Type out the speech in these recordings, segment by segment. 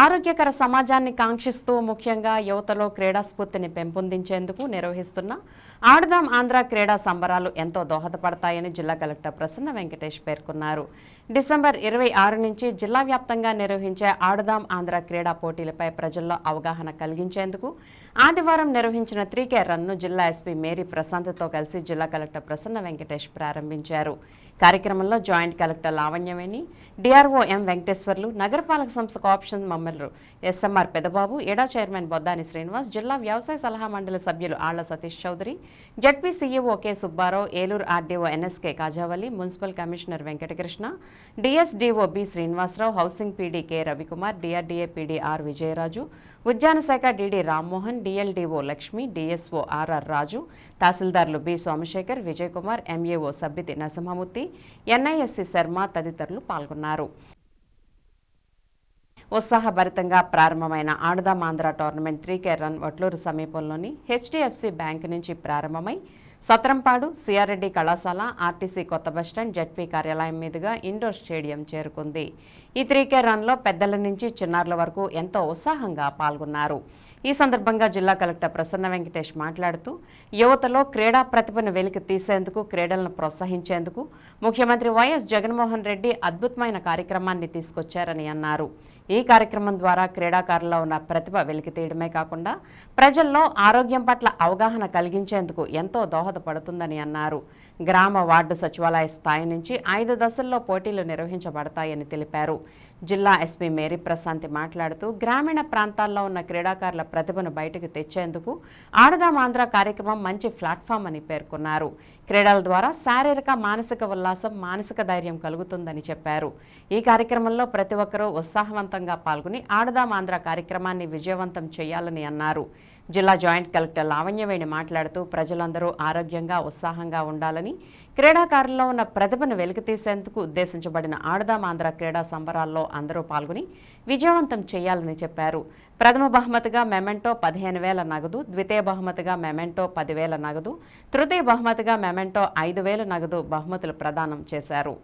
ఆరోగ్యకర సమాజాన్ని కాంక్షిస్తూ ముఖ్యంగా యువతలో క్రీడాస్ఫూర్తిని పెంపొందించేందుకు నిర్వహిస్తున్న ఆడదాం ఆంధ్ర క్రీడా సంబరాలు ఎంతో దోహదపడతాయని జిల్లా కలెక్టర్ ప్రసన్న వెంకటేష్ పేర్కొన్నారు. డిసెంబర్ ఇరవై ఆరు నుంచి జిల్లా వ్యాప్తంగా నిర్వహించే ఆడదాం ఆంధ్ర క్రీడా పోటీలపై ప్రజల్లో అవగాహన కలిగించేందుకు ఆదివారం నిర్వహించిన త్రీకే రన్ను జిల్లా ఎస్పీ మేరీ ప్రశాంత్తో కలిసి జిల్లా కలెక్టర్ ప్రసన్న వెంకటేష్ ప్రారంభించారు. కార్యక్రమంలో joint collector Lavanyaveni DRO M Venkateswarlu నగరపాలక సంస్థ కోఆప్షన్ మమ్మల్లు ఎస్ఎంఆర్ పెదబాబు ఎడా చైర్మన్ బొద్దాని శ్రీనివాస్ జిల్లా వ్యవసాయ సలహా మండలి సభ్యులు Alla Satish Chowdary ZP CEO K Subbarao Eluru RDO NSK Kajavali municipal commissioner Venkatakrishna DSDO B Srinivasarao housing PD K Ravikumar DRDA PD R Vijayaraju ఉద్యాన శాఖ DD Rammohan DLDO Lakshmi DSO RR Raju తహసీల్దార్లు B Somasekhar Vijayakumar MAO Sabbithi Narasimhamurthy NISC Sharma తదితరులు పాల్గొన్నారు. ఉత్సాహభరితంగా ప్రారంభమైన ఆడదాం tournament tournament three K run Vatluru సమీపంలోని HDFC bank నుంచి ప్రారంభమై సత్రంపాడు సిఆర్రెడ్డి కళాశాల ఆర్టీసీ కొత్త బస్టాండ్ జడ్పీ కార్యాలయం మీదుగా ఇండోర్ స్టేడియం చేరుకుంది. ఈ త్రీకే రన్లో పెద్దల నుంచి చిన్నారుల వరకు ఎంతో ఉత్సాహంగా పాల్గొన్నారు. ఈ సందర్భంగా జిల్లా కలెక్టర్ ప్రసన్న వెంకటేష్ మాట్లాడుతూ యువతలో క్రీడా ప్రతిభను వెలికి తీసేందుకు క్రీడలను ప్రోత్సహించేందుకు ముఖ్యమంత్రి వైఎస్ జగన్మోహన్ రెడ్డి అద్భుతమైన కార్యక్రమాన్ని తీసుకొచ్చారని అన్నారు. ఈ కార్యక్రమం ద్వారా క్రీడాకారుల్లో ఉన్న ప్రతిభ వెలికి తీయడమే కాకుండా ప్రజల్లో ఆరోగ్యం పట్ల అవగాహన కలిగించేందుకు ఎంతో దోహదపడుతుందని అన్నారు. గ్రామ వార్డు సచివాలయ స్థాయి నుంచి ఐదు దశల్లో పోటీలు నిర్వహించబడతాయని తెలిపారు. జిల్లా ఎస్పీ మేరీ ప్రశాంతి మాట్లాడుతూ గ్రామీణ ప్రాంతాల్లో ఉన్న క్రీడాకారుల ప్రతిభను బయటకు తెచ్చేందుకు ఆడదాం ఆంధ్ర కార్యక్రమం మంచి ప్లాట్ఫామ్ అని పేర్కొన్నారు. క్రీడల ద్వారా శారీరక మానసిక ఉల్లాసం మానసిక ధైర్యం కలుగుతుందని చెప్పారు. ఈ కార్యక్రమంలో ప్రతి ఒక్కరూ ఉత్సాహవంతంగా పాల్గొని ఆడదాం ఆంధ్ర కార్యక్రమాన్ని విజయవంతం చేయాలని అన్నారు. జిల్లా జాయింట్ కలెక్టర్ లావణ్యవేణి మాట్లాడుతూ ప్రజలందరూ ఆరోగ్యంగా ఉత్సాహంగా ఉండాలని క్రీడాకారుల్లో ఉన్న ప్రతిభను వెలికితీసేందుకు ఉద్దేశించబడిన ఆడదాం ఆంధ్ర క్రీడా సంబరాల్లో అందరూ పాల్గొని విజయవంతం చేయాలని చెప్పారు. ప్రథమ బహుమతిగా మెమెంటో పదిహేను వేల నగదు ద్వితీయ బహుమతిగా మెమెంటో పదివేల నగదు తృతీయ బహుమతిగా మెమెంటో ఐదు వేల నగదు బహుమతులు ప్రదానం చేశారు.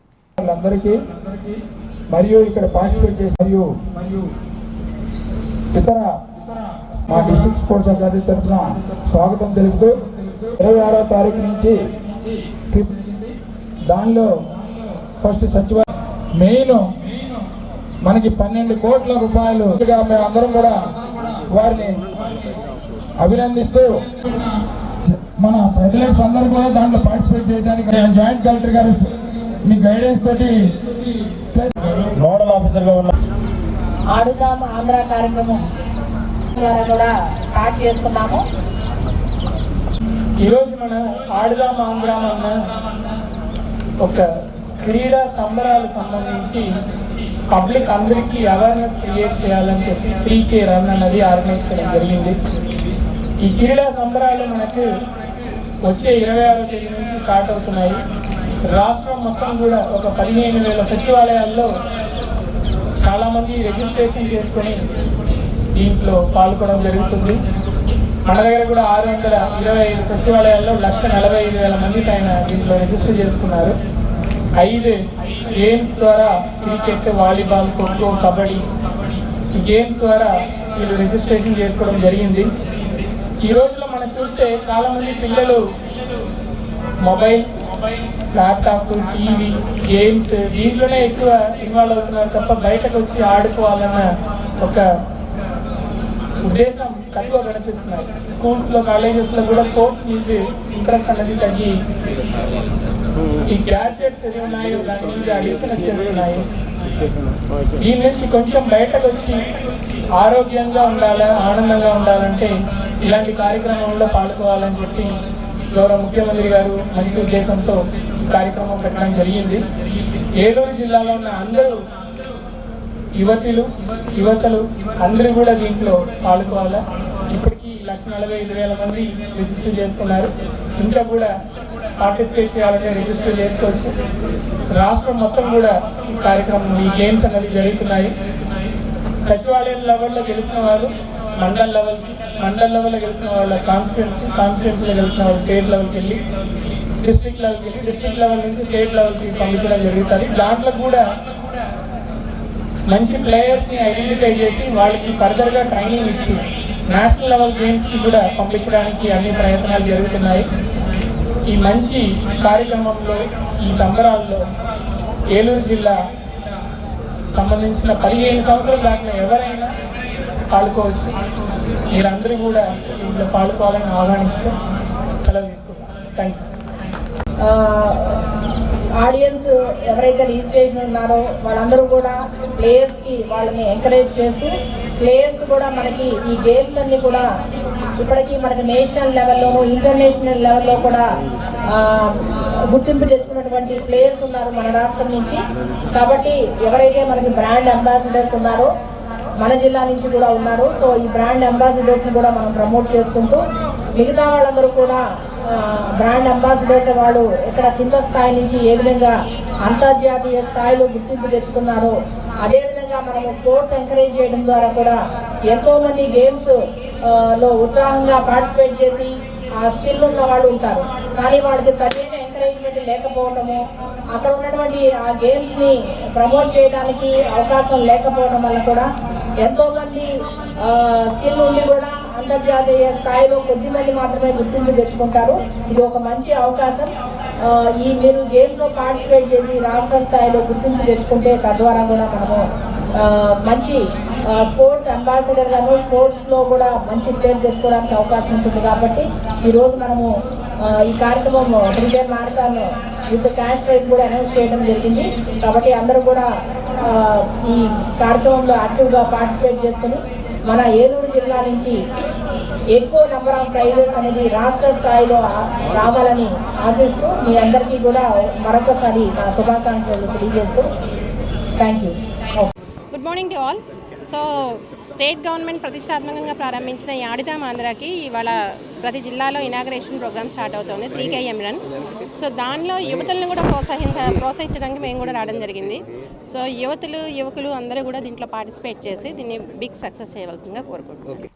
మరియు ఇక్కడ పార్టిసిపేట్ చేసి మరియు ఇతర మా డిస్ట్రిక్ట్ స్పోర్ట్స్ అథారిటీ తరఫున స్వాగతం తెలుపుతూ ఇరవై ఆరో తారీఖు నుంచి ట్రిప్ దానిలో ఫస్ట్ సచివాలయం మెయిన్ మనకి పన్నెండు కోట్ల రూపాయలు ఇక మేము అందరం కూడా వారిని అభినందిస్తూ మన ప్రజలెక్స్ అందరూ కూడా దాంట్లో పార్టిసిపేట్ చేయడానికి జాయింట్ కలెక్టర్ గారు మీ గైడెన్స్ తోటి నోడల్ ఆఫీసర్గా ఉన్న ఆడుదాం ఆంధ్ర కార్యక్రమం. ద్వారా కూడా స్టార్ట్ చేసుకున్నాము ఈరోజు మనం ఆడుదాం ఆంధ్ర అన్న ఒక క్రీడా సంబరాలకు సంబంధించి పబ్లిక్ అందరికీ అవేర్నెస్ క్రియేట్ చేయాలని చెప్పి టీకే రన్ అన్నది ఆర్గనైజ్ చేయడం జరిగింది. ఈ క్రీడా సంబరాలు మనకు వచ్చే ఇరవై ఆరో తేదీ నుంచి స్టార్ట్ అవుతున్నాయి. రాష్ట్రం మొత్తం కూడా ఒక పదిహేను వేల సచివాలయాల్లో చాలామంది రిజిస్ట్రేషన్ చేసుకొని దీంట్లో పాల్గొనడం జరుగుతుంది. మన దగ్గర కూడా ఆరు వందల ఇరవై ఐదు సచివాలయాల్లో లక్ష నలభై ఐదు వేల మంది పైన దీంట్లో రిజిస్టర్ చేసుకున్నారు. ఐదు గేమ్స్ ద్వారా క్రికెట్ వాలీబాల్ ఖోఖో కబడ్డీ ఈ గేమ్స్ ద్వారా వీళ్ళు రిజిస్ట్రేషన్ చేసుకోవడం జరిగింది. ఈ రోజుల్లో మనం చూస్తే చాలామంది పిల్లలు మొబైల్ ల్యాప్టాప్ టీవీ గేమ్స్ దీంట్లోనే ఎక్కువ ఇన్వాల్వ్ అవుతున్నారు తప్ప బయటకు వచ్చి ఆడుకోవాలన్న ఒక ఉద్దేశం తక్కువ కనిపిస్తున్నాయి. స్కూల్స్లో కాలేజెస్లో కూడా స్పోర్ట్స్ మీద ఇంట్రెస్ట్ అనేది తగ్గి ఈ గ్యాడ్జెట్స్ ఏమి ఉన్నాయో దాని మీద అడిక్షన్ వచ్చేస్తున్నాయి దీని నుంచి కొంచెం బయటకు వచ్చి ఆరోగ్యంగా ఉండాలి ఆనందంగా ఉండాలంటే ఇలాంటి కార్యక్రమంలో పాల్గొవాలని చెప్పి గౌరవ ముఖ్యమంత్రి గారు మంచి ఉద్దేశంతో కార్యక్రమం పెట్టడం జరిగింది. ఏలూరు జిల్లాలో ఉన్న అందరూ యువతులు యువతలు అందరూ కూడా దీంట్లో పాల్గొవాలా? ఇప్పటికీ లక్ష నలభై ఐదు వేల మంది రిజిస్టర్ చేసుకున్నారు. ఇంకా కూడా పార్టిసిపేట్ చేయాలంటే రిజిస్టర్ చేసుకోవచ్చు. రాష్ట్రం మొత్తం కూడా ఈ కార్యక్రమం ఈ గేమ్స్ అనేది జరుగుతున్నాయి. సచివాలయం లెవెల్లో గెలిచిన వాళ్ళు మండల్ లెవెల్కి మండల్ లెవెల్లో గెలిచిన వాళ్ళ కాన్స్టిట్యున్సీ కాన్స్టిట్యున్సీలో గెలిచిన వాళ్ళు స్టేట్ లెవెల్కి వెళ్ళి డిస్ట్రిక్ట్ లెవెల్కి వెళ్ళి డిస్ట్రిక్ట్ లెవెల్ నుంచి స్టేట్ లెవెల్కి పంపించడం జరుగుతుంది. దాంట్లో కూడా మంచి ప్లేయర్స్ని ఐడెంటిఫై చేసి వాళ్ళకి ఫర్దర్గా ట్రైనింగ్ ఇచ్చి నేషనల్ లెవెల్ గేమ్స్కి కూడా పంపించడానికి అన్ని ప్రయత్నాలు జరుగుతున్నాయి. ఈ మంచి కార్యక్రమంలో ఈ సంబరాల్లో ఏలూరు జిల్లా సంబంధించిన పదిహేను సంవత్సరాలు దాటిన ఎవరైనా పాల్గొవచ్చు. మీరందరూ కూడా ఇంట్లో పాల్గొవాలని ఆహ్వానిస్తూ సెలవు తీసుకుంటాం థ్యాంక్ యూ ఆడియన్స్ ఎవరైతే రిజిస్ట్రేషన్ ఉన్నారో వాళ్ళందరూ కూడా ప్లేయర్స్కి వాళ్ళని ఎంకరేజ్ చేస్తూ ప్లేయర్స్ కూడా మనకి ఈ గేమ్స్ అన్ని కూడా ఇప్పటికీ మనకి నేషనల్ లెవెల్లోనూ ఇంటర్నేషనల్ లెవెల్లో కూడా గుర్తింపు చేసుకున్నటువంటి ప్లేయర్స్ ఉన్నారు మన రాష్ట్రం నుంచి. కాబట్టి ఎవరైతే మనకి బ్రాండ్ అంబాసిడర్స్ ఉన్నారో మన జిల్లా నుంచి కూడా ఉన్నారు. సో ఈ బ్రాండ్ అంబాసిడర్స్ని కూడా మనం ప్రమోట్ చేసుకుంటూ మిగతా వాళ్ళందరూ కూడా బ్రాండ్ అంబాసిడర్స్ వాళ్ళు ఇక్కడ కింద స్థాయి నుంచి ఏ విధంగా అంతర్జాతీయ స్థాయిలో గుర్తింపు తెచ్చుకున్నారో అదేవిధంగా మనము స్పోర్ట్స్ ఎంకరేజ్ చేయడం ద్వారా కూడా ఎంతోమంది గేమ్స్లో ఉత్సాహంగా పార్టిసిపేట్ చేసి ఆ స్కిల్ ఉన్న వాళ్ళు ఉంటారు. కానీ వాళ్ళకి సరైన ఎంకరేజ్మెంట్ లేకపోవడము అక్కడ ఉన్నటువంటి ఆ గేమ్స్ని ప్రమోట్ చేయడానికి అవకాశం లేకపోవడం వల్ల కూడా ఎంతోమంది స్కిల్ ఉండి కూడా అంతర్జాతీయ స్థాయిలో కొద్ది మంది మాత్రమే గుర్తింపు తెచ్చుకుంటారు. ఇది ఒక మంచి అవకాశం. ఈ మీరు గేమ్స్లో పార్టిసిపేట్ చేసి రాష్ట్ర స్థాయిలో గుర్తింపు తెచ్చుకుంటే తద్వారా కూడా మనము మంచి స్పోర్ట్స్ అంబాసిడర్లను స్పోర్ట్స్లో కూడా మంచి పేరు తెచ్చుకోవడానికి అవకాశం ఉంటుంది కాబట్టి ఈరోజు మనము ఈ కార్యక్రమం cricket marathon with cash prize కూడా అనౌన్స్ చేయడం జరిగింది. కాబట్టి అందరూ కూడా ఈ కార్యక్రమంలో యాక్టివ్గా పార్టిసిపేట్ చేసుకుని మన ఏలూరు జిల్లా నుంచి ఎక్కువ నెంబర్ ఆఫ్ ప్రైజెస్ అనేది రాష్ట్ర స్థాయిలో రావాలని ఆశిస్తూ మీ అందరికీ కూడా మరొకసారి నా శుభాకాంక్షలు తెలియజేస్తూ thank you good morning to all so state government ప్రతిష్టాత్మకంగా ప్రారంభించిన ఈ ఆడుదాం ఆంధ్రాకి ఇవాళ ప్రతి జిల్లాలో ఇనాగ్రేషన్ ప్రోగ్రామ్ స్టార్ట్ అవుతుంది త్రీ కేఎం రన్ సో దానిలో యువతులను కూడా ప్రోత్సహించ ప్రోత్సహించడానికి మేము కూడా రావడం జరిగింది. సో యువతులు యువకులు అందరూ కూడా దీంట్లో పార్టిసిపేట్ చేసి దీన్ని బిగ్ సక్సెస్ చేయవలసిందిగా కోరుకుంటున్నాం.